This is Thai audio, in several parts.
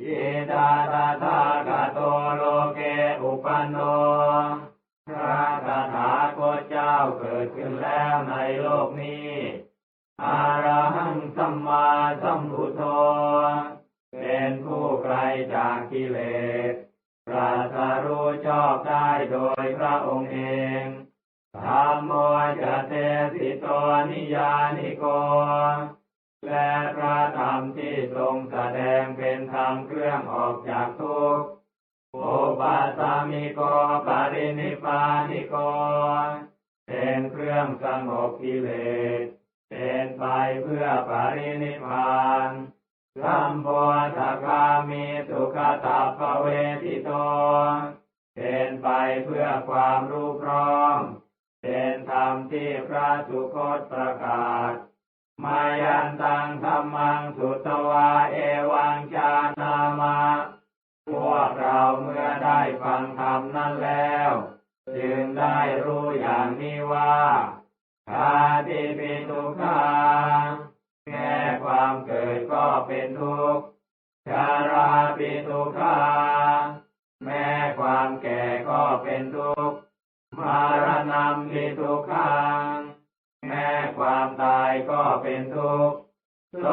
อิตาตาทากะโตโลเกอุปันโนพระตถาคตเจ้าเกิดขึ้นแล้วในโลกนี้ อาระหังสัมมาสัมพุทโธ เป็นผู้ไกลจากกิเลสตรัสรู้ชอบได้โดยพระองค์เองธรรมโมจะเตสิโตนิยานิโก และพระธรรมที่ทรงแสดงเป็นธรรมเครื่องออกจากทุกข์โอปัสามิโกปารินิพานิโก เป็นเครื่องสงบกิเลส เป็นไปเพื่อปารินิพานสัมโพธคามีสุขตาภเวทิโต เป็นไปเพื่อความรู้พร้อม เป็นธรรมที่พระสุคตประกาศ มายันตังธรรมังสุตวาเอวังชานามาพวกเราเมื่อได้ฟังธรรมนั้นแล้ว จึงได้รู้อย่างนี้ว่าชาติปิทุกขาแค่ความเกิดก็เป็นทุกข์ชาราปิทุกขาแม้ความแก่ก็เป็นทุกข์มารณะปิทุกขัง ก็เป็นทุกข์โล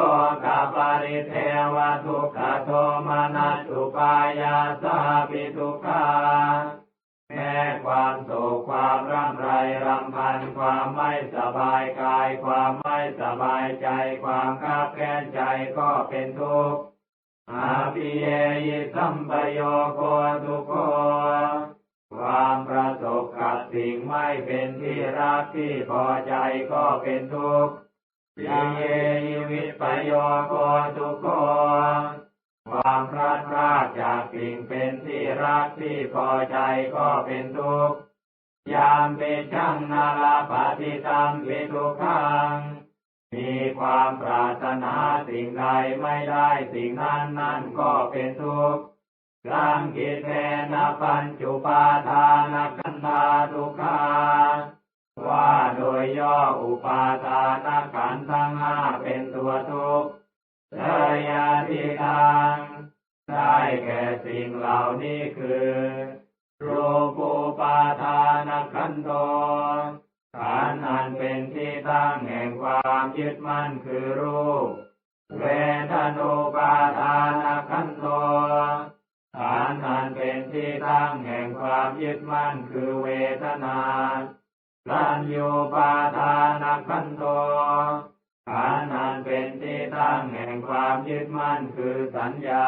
กาปริเทวทุกขโทมานัสสุปายาสาปิทุกขาแม้ความโศกความร่ำไรรำพันความไม่สบายกาย ความไม่สบายใจ ความคับแค้นใจก็เป็นทุกข์อาภิเยยิสัมปโยโคทุกโคความประสบกับสิ่งไม่เป็นที่รักที่พอใจก็เป็นทุกข์ ยังเยยิวิปโยโกทุกโกความพลาดพลาดจากสิ่งเป็นที่รักที่พอใจก็เป็นทุกข์ยามเป็นช่างนาลาปฏิตามปิทุกขัง มีความปรารถนาสิ่งใดไม่ได้สิ่งนั้นนั่นก็เป็นทุกข์สังกิเทนะปัญจุปาทานขันธาทุกขา ย่ออุปาทานขันธ์ทั้งห้าเป็นตัวทุกข์เทยาทิทางได้แก่สิ่งเหล่านี้คือรูปูปาทานขันโตขันธ์อันเป็นที่ตั้งแห่งความยึดมั่นคือรูป เวทนุปาทานขันโตขันธ์อันเป็นที่ตั้งแห่งความยึดมั่นคือเวทนา สัญญูปาทานขันโตขันธ์อันเป็นที่ตั้งแห่งความยึดมั่นคือสัญญา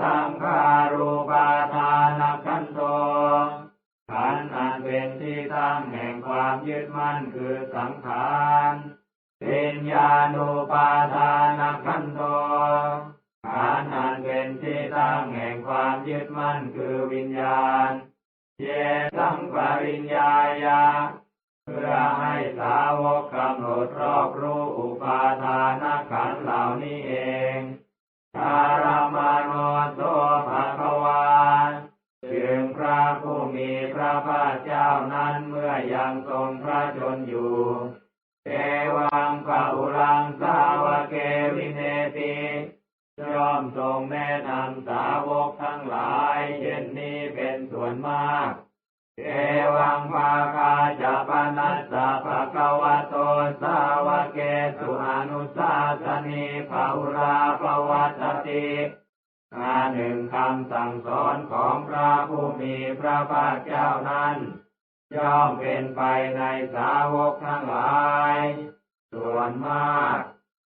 สังขารูปาทานขันโตขันธ์อันเป็นที่ตั้งแห่งความยึดมั่นคือสังขารปิญญาณูปาทานขันโตขันธ์อันเป็นที่ตั้งแห่งความยึดมั่นคือวิญญาณ เยสังปริญญายา เพื่อให้สาวกกำหนดรอบรู้อุปาทานขันเหล่านี้เองคารมาโนโตภะคะวาจึงพระผู้มีพระภาคเจ้านั้นเมื่อยังทรงพระชนอยู่เทวังปะอุลังสาวเกวินเนติย่อมทรงแนะนำสาวกทั้งหลาย ส่วนมาก เอวังภาคาจะปนัสสะภะคะวะโตสาวกเกสุอนุสาสนีภาุราปวัตติอาหนึ่งคำสั่งสอนของพระผู้มีพระภาคเจ้านั้นย่อมเป็นไปในสาวกทั้งหลาย ส่วนมาก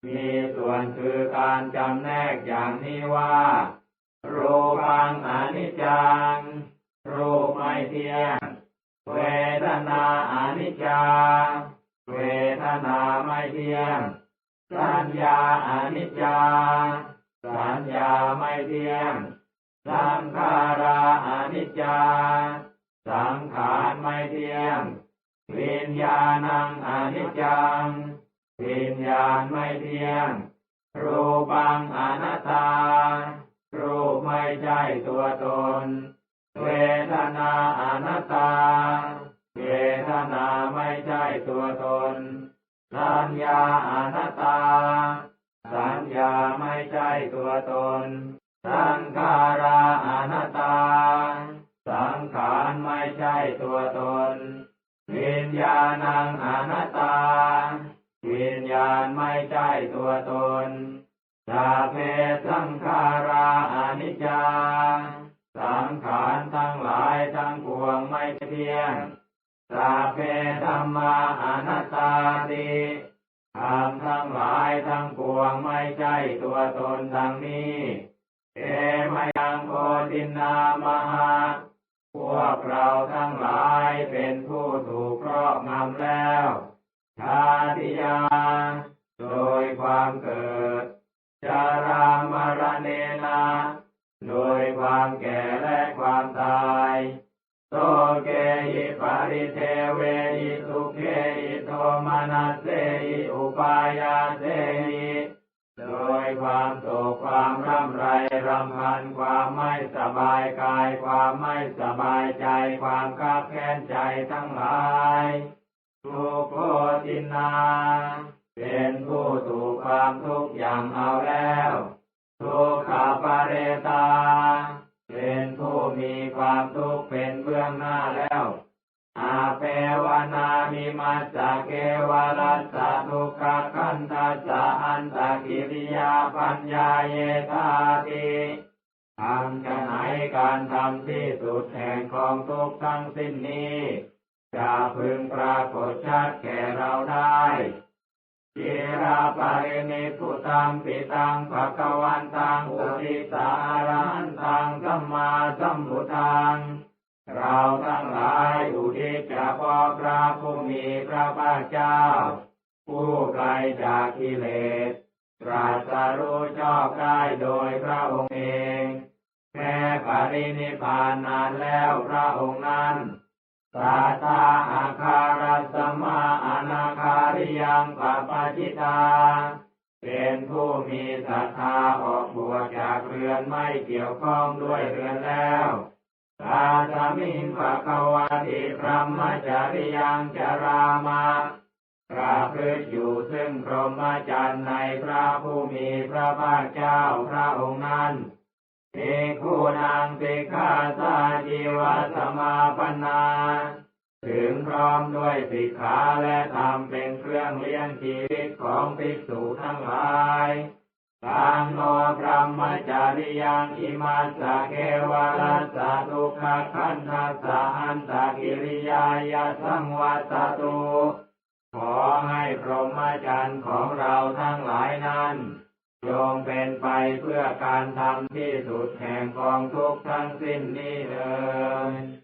มีส่วนคือการจำแนกอย่างนี้ว่า รูปังอนิจจัง เที่ยงเวทนาอนิจจา เวทนาไม่เที่ยง สัญญาอนิจจา สัญญาไม่เที่ยง สังขาราอนิจจา สังขารไม่เที่ยง วิญญาณังอนิจจัง วิญญาณไม่เที่ยง รูปังอนัตตา รูปไม่ใช่ตัวตน เวทนาอนัตตา เวทนาไม่ใช่ตัวตน สัญญาอนัตตา สัญญาไม่ใช่ตัวตน สังขารอนัตตา สังขารไม่ใช่ตัวตน วิญญาณังอนัตตา วิญญาณไม่ใช่ตัวตนสาเพสังขาราอนิจจา สังขารทั้งหลายทั้งปวงไม่เที่ยงสาเพธรรมาอนัตตาติธรรมทั้งหลายทั้งปวงไม่ใช่ตัวตนดังนี้เอมยังโกตินามหา พวกเราทั้ง หิปาริเทเวหิสุเกหิโทมานัสเสหิอุปายาเสหิโดยความโศกความร่ำไรรำพันความไม่สบายกาย ความไม่สบายใจ ความคับแค้นใจทั้งหลายทุกโคตินาเป็นผู้ถูกความทุกข์อย่างเอาแล้วทุกขาปาเรตา เป็นผู้มีความทุกข์เป็นเบื้องหน้าแล้ว นามิมัสสะเกวรัสสะทุกขคันทัสสะอันตกิริยาปัญญาเยธาติทำจะไหนการทำที่สุดแห่งกองทุกทั้งสิ้นนี้จะพึงปรากฏชัดแก่เราได้จิราปารินิพุตังปิตังภะคะวันตังอุทิสารันตังสัมมาสัมพุทธัง เราทั้งหลายอุทิศเฉพาะพระผู้มีพระภาคเจ้า ผู้ไกลจากกิเลสตรัสรู้ชอบได้โดยพระองค์เอง แม้ปรินิพานนานแล้วพระองค์นั้นสาตาอาคารัสมาอนาคาริยังปปาจิตา เป็นผู้มีศรัทธาออกบวชจากเรือนไม่เกี่ยวข้องด้วยเรือนแล้ว ตาสมิงภะคะวะติพรหมจาริยังจารามาประพฤติอยู่ซึ่งพรหมจรรย์ในพระผู้มีพระภาคเจ้าพระองค์นั้นเอกูนางสิกขาสาจีวสมาปนา ถึงพร้อมด้วยสิกขาและธรรมเป็นเครื่องเลี้ยงชีวิตของภิกษุทั้งหลาย ตังโนพรหมจาริยังอิมาสะเกวรัสะทุขคันทัสะอันตกิริยายาสังวัตตุขอให้พรหมจรรย์ของเราทั้งหลายนั้นจงเป็นไปเพื่อการทำที่สุดแห่งกองทุกข์ทั้งสิ้นนี้เถิ